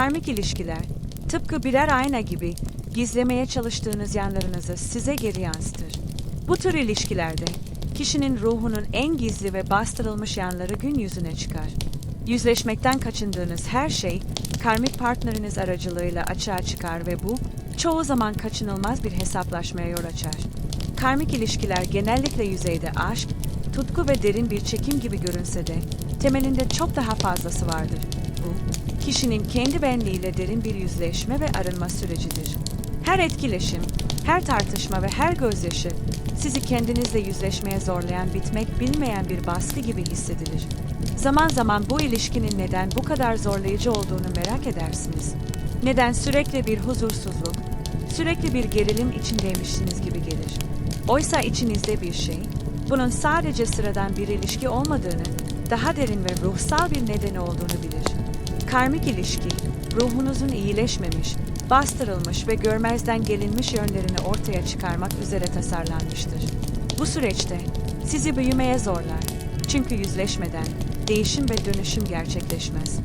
Karmik ilişkiler, tıpkı birer ayna gibi gizlemeye çalıştığınız yanlarınızı size geri yansıtır. Bu tür ilişkilerde kişinin ruhunun en gizli ve bastırılmış yanları gün yüzüne çıkar. Yüzleşmekten kaçındığınız her şey karmik partneriniz aracılığıyla açığa çıkar ve bu çoğu zaman kaçınılmaz bir hesaplaşmaya yol açar. Karmik ilişkiler genellikle yüzeyde aşk, tutku ve derin bir çekim gibi görünse de temelinde çok daha fazlası vardır. Kişinin kendi benliğiyle derin bir yüzleşme ve arınma sürecidir. Her etkileşim, her tartışma ve her gözyaşı sizi kendinizle yüzleşmeye zorlayan bitmek bilmeyen bir baskı gibi hissedilir. Zaman zaman bu ilişkinin neden bu kadar zorlayıcı olduğunu merak edersiniz. Neden sürekli bir huzursuzluk, sürekli bir gerilim içindeymişsiniz gibi gelir. Oysa içinizde bir şey, bunun sadece sıradan bir ilişki olmadığını, daha derin ve ruhsal bir nedeni olduğunu bilir. Karmik ilişki, ruhunuzun iyileşmemiş, bastırılmış ve görmezden gelinmiş yönlerini ortaya çıkarmak üzere tasarlanmıştır. Bu süreçte sizi büyümeye zorlar. Çünkü yüzleşmeden değişim ve dönüşüm gerçekleşmez.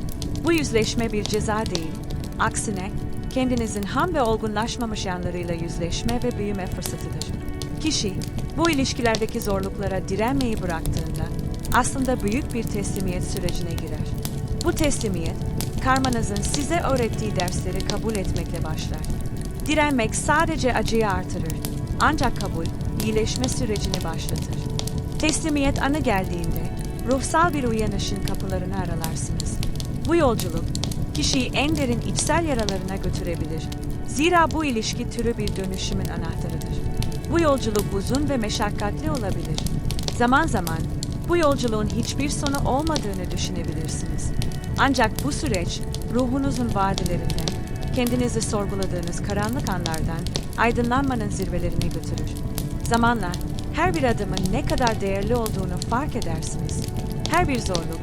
Bu yüzleşme bir ceza değil, aksine kendinizin ham ve olgunlaşmamış yanlarıyla yüzleşme ve büyüme fırsatıdır. Kişi bu ilişkilerdeki zorluklara direnmeyi bıraktığında aslında büyük bir teslimiyet sürecine girer. Bu teslimiyet, karmanızın size öğrettiği dersleri kabul etmekle başlar. Direnmek sadece acıyı artırır. Ancak kabul, iyileşme sürecini başlatır. Teslimiyet anı geldiğinde, ruhsal bir uyanışın kapılarını aralarsınız. Bu yolculuk, kişiyi en derin içsel yaralarına götürebilir. Zira bu ilişki türü bir dönüşümün anahtarıdır. Bu yolculuk uzun ve meşakkatli olabilir. Zaman zaman bu yolculuğun hiçbir sonu olmadığını düşünebilirsiniz. Ancak bu süreç ruhunuzun vadelerinden, kendinizi sorguladığınız karanlık anlardan aydınlanmanın zirvelerine götürür. Zamanla her bir adımın ne kadar değerli olduğunu fark edersiniz. Her bir zorluk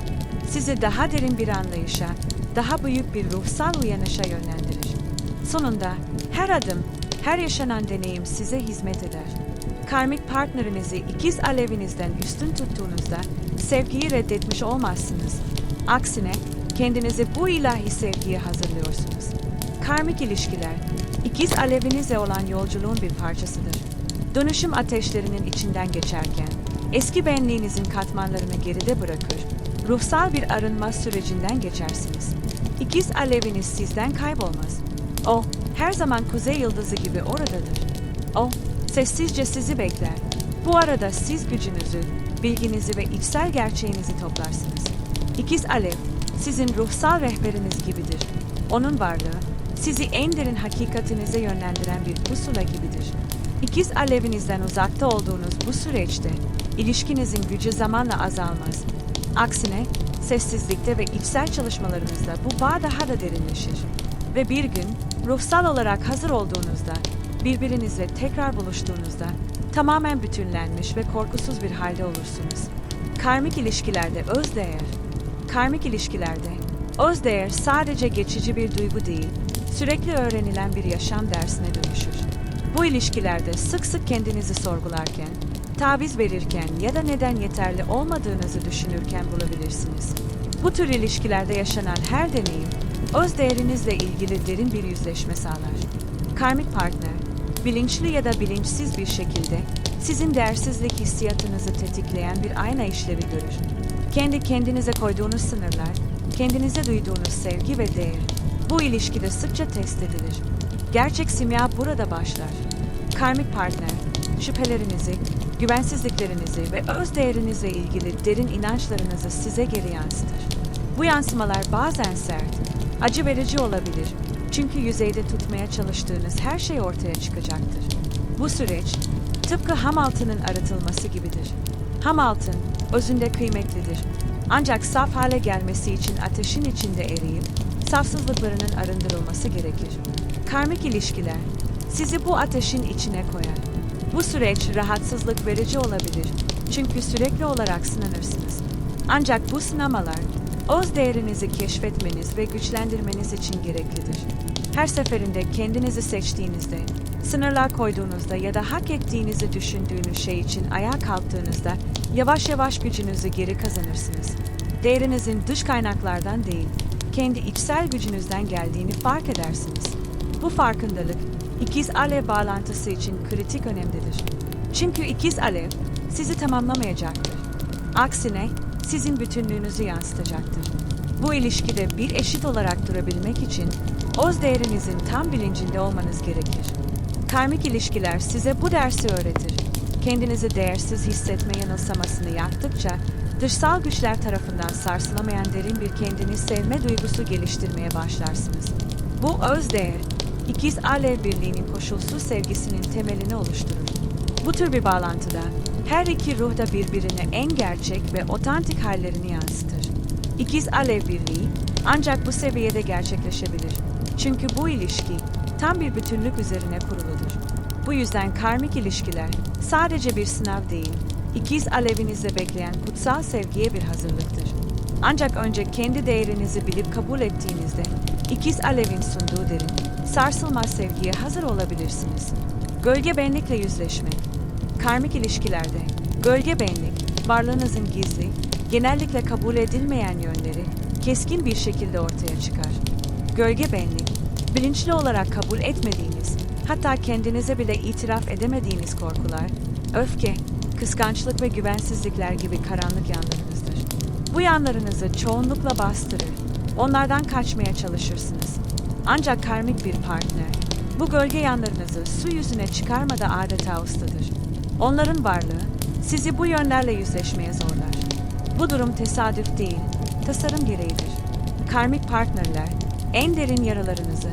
sizi daha derin bir anlayışa, daha büyük bir ruhsal uyanışa yönlendirir. Sonunda her adım, her yaşanan deneyim size hizmet eder. Karmik partnerinizi ikiz alevinizden üstün tuttuğunuzda sevgiyi reddetmiş olmazsınız. Aksine kendinizi bu ilahi sevgiye hazırlıyorsunuz. Karmik ilişkiler, ikiz alevinizle olan yolculuğun bir parçasıdır. Dönüşüm ateşlerinin içinden geçerken, eski benliğinizin katmanlarını geride bırakır, ruhsal bir arınma sürecinden geçersiniz. İkiz aleviniz sizden kaybolmaz. O, her zaman kuzey yıldızı gibi oradadır. O, sessizce sizi bekler. Bu arada siz gücünüzü, bilginizi ve içsel gerçeğinizi toplarsınız. İkiz alev, sizin ruhsal rehberiniz gibidir. Onun varlığı, sizi en derin hakikatinize yönlendiren bir pusula gibidir. İkiz alevinizden uzakta olduğunuz bu süreçte, ilişkinizin gücü zamanla azalmaz. Aksine, sessizlikte ve içsel çalışmalarınızda bu bağ daha da derinleşir. Ve bir gün, ruhsal olarak hazır olduğunuzda, birbirinizle tekrar buluştuğunuzda, tamamen bütünlenmiş ve korkusuz bir halde olursunuz. Karmik ilişkilerde öz değer, Karmik ilişkilerde öz değer sadece geçici bir duygu değil, sürekli öğrenilen bir yaşam dersine dönüşür. Bu ilişkilerde sık sık kendinizi sorgularken, taviz verirken ya da neden yeterli olmadığınızı düşünürken bulabilirsiniz. Bu tür ilişkilerde yaşanan her deneyim, öz değerinizle ilgili derin bir yüzleşme sağlar. Karmik partner, bilinçli ya da bilinçsiz bir şekilde sizin değersizlik hissiyatınızı tetikleyen bir ayna işlevi görür. Kendi kendinize koyduğunuz sınırlar, kendinize duyduğunuz sevgi ve değer bu ilişkide sıkça test edilir. Gerçek simya burada başlar. Karmik partner, şüphelerinizi, güvensizliklerinizi ve öz değerinizle ilgili derin inançlarınızı size geri yansıtır. Bu yansımalar bazen sert, acı verici olabilir. Çünkü yüzeyde tutmaya çalıştığınız her şey ortaya çıkacaktır. Bu süreç tıpkı ham altının arıtılması gibidir. Ham altın özünde kıymetlidir. Ancak saf hale gelmesi için ateşin içinde eriyip safsızlıklarının arındırılması gerekir. Karmik ilişkiler sizi bu ateşin içine koyar. Bu süreç rahatsızlık verici olabilir. Çünkü sürekli olarak sınanırsınız. Ancak bu sınamalar öz değerinizi keşfetmeniz ve güçlendirmeniz için gereklidir. Her seferinde kendinizi seçtiğinizde, sınırlar koyduğunuzda ya da hak ettiğinizi düşündüğünüz şey için ayağa kalktığınızda yavaş yavaş gücünüzü geri kazanırsınız. Değerinizin dış kaynaklardan değil, kendi içsel gücünüzden geldiğini fark edersiniz. Bu farkındalık ikiz alev bağlantısı için kritik önemlidir. Çünkü ikiz alev sizi tamamlamayacaktır. Aksine sizin bütünlüğünüzü yansıtacaktır. Bu ilişkide bir eşit olarak durabilmek için öz değerinizin tam bilincinde olmanız gerekir. Karmik ilişkiler size bu dersi öğretir. Kendinizi değersiz hissetme yanılsamasını yaptıkça dışsal güçler tarafından sarsılamayan derin bir kendini sevme duygusu geliştirmeye başlarsınız. Bu öz değer, ikiz alev birliğinin koşulsuz sevgisinin temelini oluşturur. Bu tür bir bağlantıda her iki ruh da birbirine en gerçek ve otantik hallerini yansıtır. İkiz alev birliği ancak bu seviyede gerçekleşebilir. Çünkü bu ilişki tam bir bütünlük üzerine kuruludur. Bu yüzden karmik ilişkiler sadece bir sınav değil, ikiz alevinizde bekleyen kutsal sevgiye bir hazırlıktır. Ancak önce kendi değerinizi bilip kabul ettiğinizde ikiz alevin sunduğu derin, sarsılmaz sevgiye hazır olabilirsiniz. Gölge benlikle yüzleşme. Karmik ilişkilerde gölge benlik, varlığınızın gizli, genellikle kabul edilmeyen yönleri keskin bir şekilde ortaya çıkar. Gölge benlik, bilinçli olarak kabul etmediğiniz, hatta kendinize bile itiraf edemediğiniz korkular, öfke, kıskançlık ve güvensizlikler gibi karanlık yanlarınızdır. Bu yanlarınızı çoğunlukla bastırır, onlardan kaçmaya çalışırsınız. Ancak karmik bir partner, bu gölge yanlarınızı su yüzüne çıkarmada adeta ustadır. Onların varlığı sizi bu yönlerle yüzleşmeye zorlar. Bu durum tesadüf değil, tasarım gereğidir. Karmik partnerler, en derin yaralarınızı,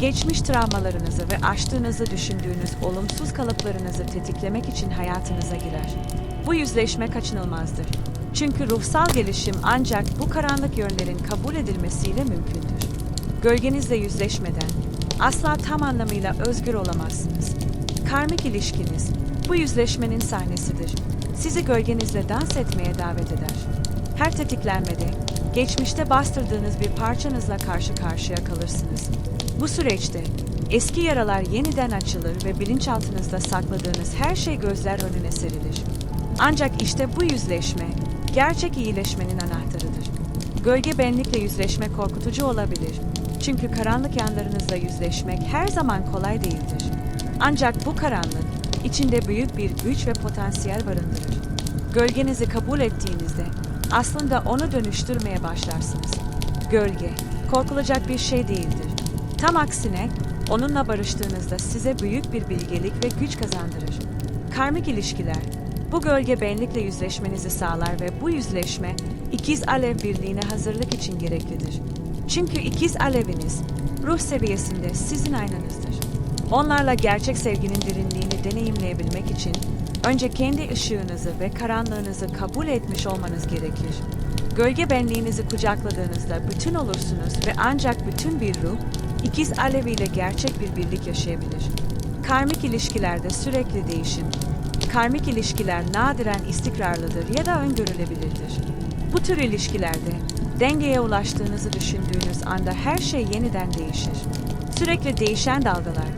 geçmiş travmalarınızı ve aştığınızı düşündüğünüz olumsuz kalıplarınızı tetiklemek için hayatınıza girer. Bu yüzleşme kaçınılmazdır. Çünkü ruhsal gelişim ancak bu karanlık yönlerin kabul edilmesiyle mümkündür. Gölgenizle yüzleşmeden asla tam anlamıyla özgür olamazsınız. Karmik ilişkiniz bu yüzleşmenin sahnesidir. Sizi gölgenizle dans etmeye davet eder. Her tetiklenmede geçmişte bastırdığınız bir parçanızla karşı karşıya kalırsınız. Bu süreçte eski yaralar yeniden açılır ve bilinçaltınızda sakladığınız her şey gözler önüne serilir. Ancak işte bu yüzleşme gerçek iyileşmenin anahtarıdır. Gölge benlikle yüzleşme korkutucu olabilir. Çünkü karanlık yanlarınızla yüzleşmek her zaman kolay değildir. Ancak bu karanlık içinde büyük bir güç ve potansiyel barındırır. Gölgenizi kabul ettiğinizde aslında onu dönüştürmeye başlarsınız. Gölge, korkulacak bir şey değildir. Tam aksine onunla barıştığınızda size büyük bir bilgelik ve güç kazandırır. Karmik ilişkiler, bu gölge benlikle yüzleşmenizi sağlar ve bu yüzleşme ikiz alev birliğine hazırlık için gereklidir. Çünkü ikiz aleviniz ruh seviyesinde sizin aynanızdır. Onlarla gerçek sevginin derinliğini deneyimleyebilmek için önce kendi ışığınızı ve karanlığınızı kabul etmiş olmanız gerekir. Gölge benliğinizi kucakladığınızda bütün olursunuz ve ancak bütün bir ruh ikiz aleviyle gerçek bir birlik yaşayabilir. Karmik ilişkilerde sürekli değişim, karmik ilişkiler nadiren istikrarlıdır ya da öngörülebilirdir. Bu tür ilişkilerde dengeye ulaştığınızı düşündüğünüz anda her şey yeniden değişir. Sürekli değişen dalgalar,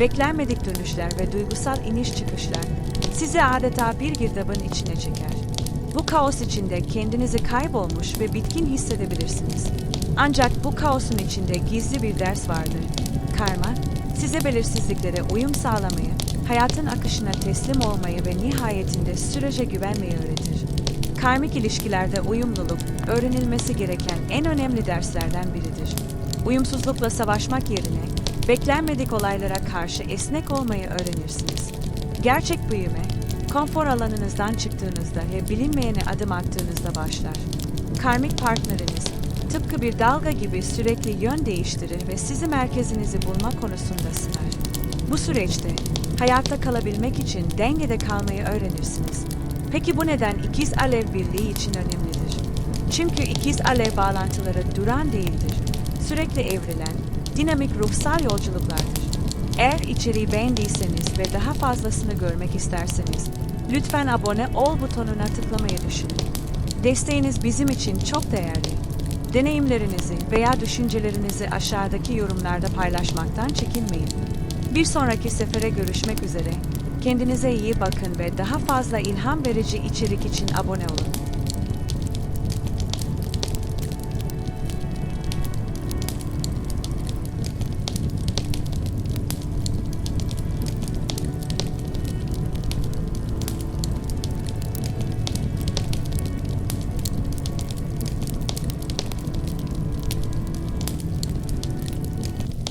beklenmedik dönüşler ve duygusal iniş çıkışlar sizi adeta bir girdabın içine çeker. Bu kaos içinde kendinizi kaybolmuş ve bitkin hissedebilirsiniz. Ancak bu kaosun içinde gizli bir ders vardır. Karma, size belirsizliklere uyum sağlamayı, hayatın akışına teslim olmayı ve nihayetinde sürece güvenmeyi öğretir. Karmik ilişkilerde uyumluluk, öğrenilmesi gereken en önemli derslerden biridir. Uyumsuzlukla savaşmak yerine, beklenmedik olaylara karşı esnek olmayı öğrenirsiniz. Gerçek büyüme, konfor alanınızdan çıktığınızda ve bilinmeyene adım attığınızda başlar. Karmik partneriniz, tıpkı bir dalga gibi sürekli yön değiştirir ve sizi merkezinizi bulma konusunda sınar. Bu süreçte hayatta kalabilmek için dengede kalmayı öğrenirsiniz. Peki bu neden ikiz alev birliği için önemlidir? Çünkü ikiz alev bağlantıları duran değildir. Sürekli evrilen, dinamik ruhsal yolculuklardır. Eğer içeriği beğendiyseniz ve daha fazlasını görmek isterseniz lütfen abone ol butonuna tıklamayı düşünün. Desteğiniz bizim için çok değerli. Deneyimlerinizi veya düşüncelerinizi aşağıdaki yorumlarda paylaşmaktan çekinmeyin. Bir sonraki sefere görüşmek üzere. Kendinize iyi bakın ve daha fazla ilham verici içerik için abone olun.